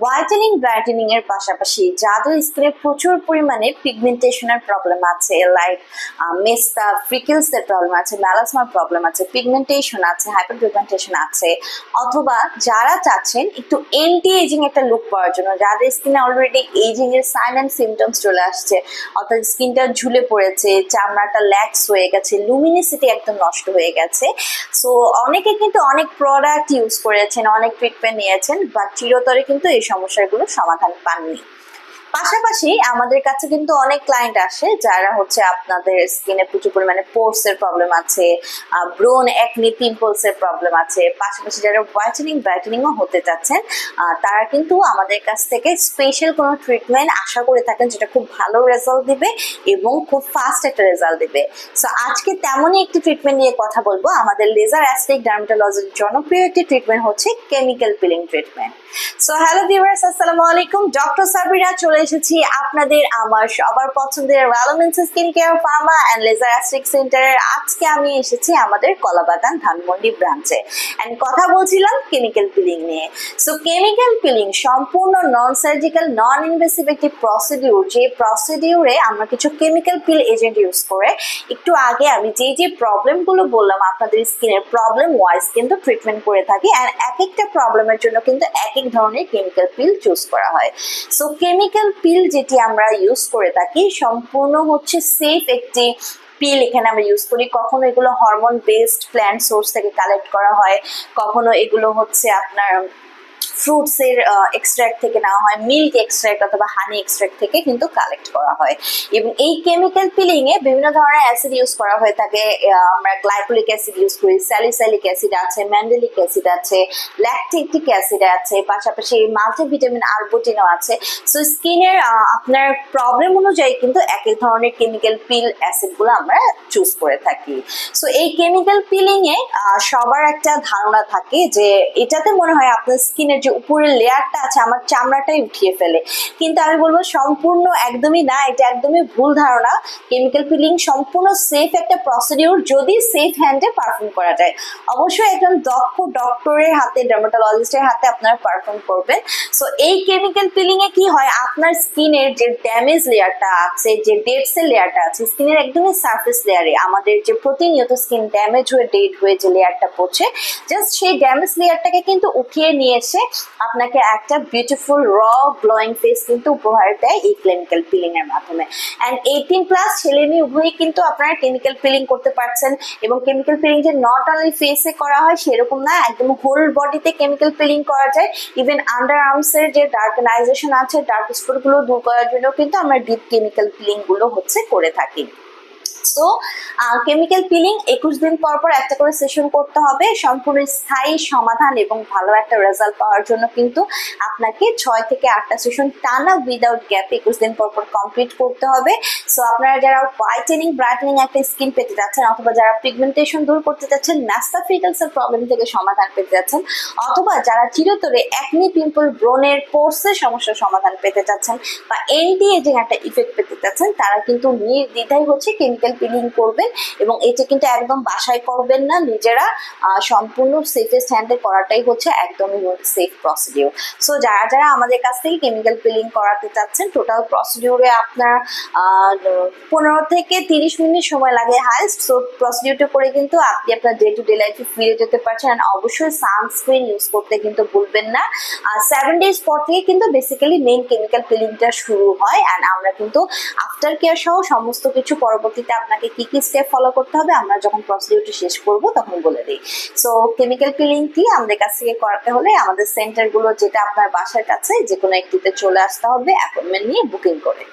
Whitening brightening এর পাশাপাশি যাদের স্কিনে প্রচুর পরিমাণে পিগমেন্টেশনের প্রবলেম আছে লাইক মেস্তা ফ্রিকেলস এর প্রবলেম আছে ম্যালাসমার প্রবলেম আছে পিগমেন্টেশন আছে হাইপার পিগমেন্টেশন আছে, অথবা যারা চাচ্ছেন একটু এন্টি এজিং একটা লুক পাওয়ার জন্য, যাদের স্কিনে অলরেডি এজিং এর সাইন অ্যান্ড সিমটমস চলে আসছে, অর্থাৎ স্কিনটা ঝুলে পড়েছে, চামড়াটা ল্যাক্স হয়ে গেছে লুমিনিসিটি একদম নষ্ট হয়ে গেছে সো অনেকে কিন্তু অনেক প্রোডাক্ট ইউজ করেছেন, অনেক ট্রিটমেন্ট নিয়েছেন বাট চিরতরে কিন্তু এই সমস্যাগুলোর সমাধান পাননি। পাশাপাশি আমাদের কাছে কিন্তু অনেক ক্লায়েন্ট আসে যারা হচ্ছে আপনাদের স্কিনে প্রচুর পরিমাণে পোর্স এর প্রবলেম আছে ব্রোন একনি পিম্পলস এর প্রবলেম আছে। পাশাপাশি যারা হোয়াইটেনিং ব্রাইটেনিংও হতে চাচ্ছেন তারা কিন্তু আমাদের কাছ থেকে স্পেশাল কোনো ট্রিটমেন্ট আশা করে থাকেন যেটা খুব ভালো রেজাল্ট দিবে এবং খুব ফাস্ট একটা রেজাল্ট দিবে। সো আজকে তেমনই একটি ট্রিটমেন্ট নিয়ে কথা বলব। আমাদের লেজার অ্যাস্টিক ডার্মাটোলজির জনপ্রিয় একটি ট্রিটমেন্ট হচ্ছে chemical peeling treatment so hello viewers আসসালামু আলাইকুম। ডক্টর সাবিরা চলে এসেছি আপনাদের, আমার সবার পছন্দের ভ্যালোমেন্স skin care pharma and laser aesthetic সেন্টারের আজকে আমি এসেছি আমাদের কলাবাগান ধানমন্ডি ব্রাঞ্চে অ্যান্ড কথা বলছিলাম কেমিক্যাল পিলিং নিয়ে। সো কেমিক্যাল পিলিং সম্পূর্ণ নন সার্জিক্যাল নন ইনভেসিভ একটি প্রসিডিউর যে প্রসিডিউরে আমরা কিছু কেমিক্যাল পিল এজেন্ট ইউজ করে, একটু আগে আমি যে যে প্রবলেমগুলো বললাম আপনাদের স্কিনের প্রবলেম ওয়াইজ কিন্তু ট্রিটমেন্ট করে থাকি অ্যান্ড এক একটা প্রবলেমের জন্য কিন্তু এক এক ধরনের কেমিক্যাল পিল চুজ করা হয়। সো কেমিক্যাল পিল যেটি আমরা ইউজ করে থাকি, সম্পূর্ণ হচ্ছে সেফ একটি পিল এখানে আমরা ইউজ করি। কখনো এগুলো হরমোন বেসড প্ল্যান্ট সোর্স থেকে কালেক্ট করা হয়, কখনো এগুলো হচ্ছে আপনার ফ্রুটস এর এক্সট্র্যাক্ট থেকে নেওয়া হয় মিল্ক এক্সট্র্যাক্ট অথবা হানি এক্সট্র্যাক্ট থেকে কিন্তু কালেক্ট করা হয়। এবং এই কেমিক্যাল পিলিং এ বিভিন্ন ধরনের অ্যাসিড ইউজ করা হয়ে থাকে। আমরা গ্লাইকোলিক অ্যাসিড ইউজ করি স্যালিসাইলিক অ্যাসিড আছে ম্যান্ডেলিক অ্যাসিড আছে ল্যাকটিক অ্যাসিড আছে, পাশাপাশি মাল্টিভিটামিন আরবুটিনও আছে। সো স্কিনের আপনার প্রবলেম অনুযায়ী কিন্তু এক এক ধরনের কেমিক্যাল পিল অ্যাসিডগুলো আমরা চুজ করে থাকি। সো এই কেমিক্যাল পিলিং এ সবার একটা ধারণা থাকে যে এটাতে মনে হয় আপনার স্কিনের যে উপরের লেয়ারটা আছে, আমার চামড়াটাই উঠিয়ে ফেলে। কিন্তু আমি বলব সম্পূর্ণ একদমই না, এটা একদমই ভুল ধারণা। কেমিক্যাল পিলিং সম্পূর্ণ সেফ একটা প্রসিডিউর যদি সেফ হ্যান্ডে পারফর্ম করা যায়। অবশ্যই একজন দক্ষ ডক্টরের হাতে ডার্মাটোলজিস্টের হাতে আপনারা পারফর্ম করবেন। সো এই কেমিক্যাল পিলিং এ কি হয়? আপনার স্কিনের যে ড্যামেজ লেয়ারটা আছে, যে ডেড সেল লেয়ারটা আছে, স্কিনের একদমই সারফেস লেয়ারে আমাদের যে প্রতিনিয়ত স্কিন ড্যামেজ হয়ে ডেড হয়ে যে লেয়ারটা পড়ছে জাস্ট সেই ড্যামেজ লেয়ারটাকে কিন্তু উঠিয়ে নিয়ে এসে আপনাকে একটা বিউটিফুল র গ্লোয়িং ফেস কিন্তু উপহার দেয় এই কেমিক্যাল পিলিং এর মাধ্যমে। অ্যান্ড এইটিন প্লাস ছেলে মেয়ে উভয়ই কিন্তু আপনারা কেমিক্যাল পিলিং করতে পারছেন এবং কেমিক্যাল পিলিং যে নট অনলি ফেসে করা হয় সেরকম না, একদম হোল বডিতে কেমিক্যাল পিলিং করা যায়। ইভেন আন্ডার আর্মসের যে ডার্কনাইজেশন আছে ডার্ক স্পটগুলো দূর করার জন্য কিন্তু আমরা ডিপ কেমিক্যাল পিলিংগুলো হচ্ছে করে থাকি। সো কেমিক্যাল পিলিং একুশ দিন পর পর একটা করে সেশন করতে হবে। সম্পূর্ণ স্থায়ী সমাধান এবং ভালো একটা রেজাল্ট পাওয়ার জন্য কিন্তু আপনাকে ছয় থেকে আটটা সেশন টানা উইদাউট গ্যাপ একুশ দিন পর পর কমপ্লিট করতে হবে। সো আপনারা যারা হোয়াইটেনিং ব্রাইটেনিং একটা স্কিন পেতে যাচ্ছেন অথবা যারা পিগমেন্টেশন দূর করতে যাচ্ছেন ন্যাস্তা ফ্রিকলসের প্রবলেম থেকে সমাধান পেতে যাচ্ছেন অথবা যারা চিরতরে একনি পিম্পল ব্রোনের পোর্সের সমস্যার সমাধান পেতে চাচ্ছেন বা এন্টি এজিং একটা ইফেক্ট পেতে চাচ্ছেন তারা কিন্তু নির্দ্বিধায় হচ্ছে কেমিক্যাল পিলিং করবেন এবং এটা কিন্তু একদম বাসায় করবেন না, নিজেরা সম্পূর্ণ সেফেস্ট হ্যান্ডে করাটাই হচ্ছে একদমই সেফ প্রসিডিউর সো যারা যারা আমাদের কাছ থেকে কেমিক্যাল পিলিং করাতে চাচ্ছেন টোটাল প্রসিডিউরে আপনার পনেরো থেকে তিরিশ মিনিট সময় লাগে হাইস্ট সো প্রসিডিউরটা করে কিন্তু আপনি আপনার ডে টু ডে লাইফে ফিরে যেতে পারছেন অবশ্যই সানস্ক্রিন ইউজ করতে কিন্তু ভুলবেন না। আর সেভেন ডেজ পর থেকে কিন্তু বেসিক্যালি মেইন কেমিক্যাল পিলিংটা শুরু হয় অ্যান্ড আমরা কিন্তু আফটার কেয়ার সহ সমস্ত কিছু পরবর্তীতে আপনাকে কি কি স্টেপ ফলো করতে হবে, আমরা যখন প্রসিডিউরটি শেষ করব তখন বলে দিই। সো কেমিক্যাল পিলিংটি আমাদের কাছ থেকে করাতে হলে আমাদের সেন্টারগুলো যেটা আপনার বাসার কাছে যে কোনো একটিতে চলে আসতে হবে অ্যাপয়েন্টমেন্ট নিয়ে বুকিং করে।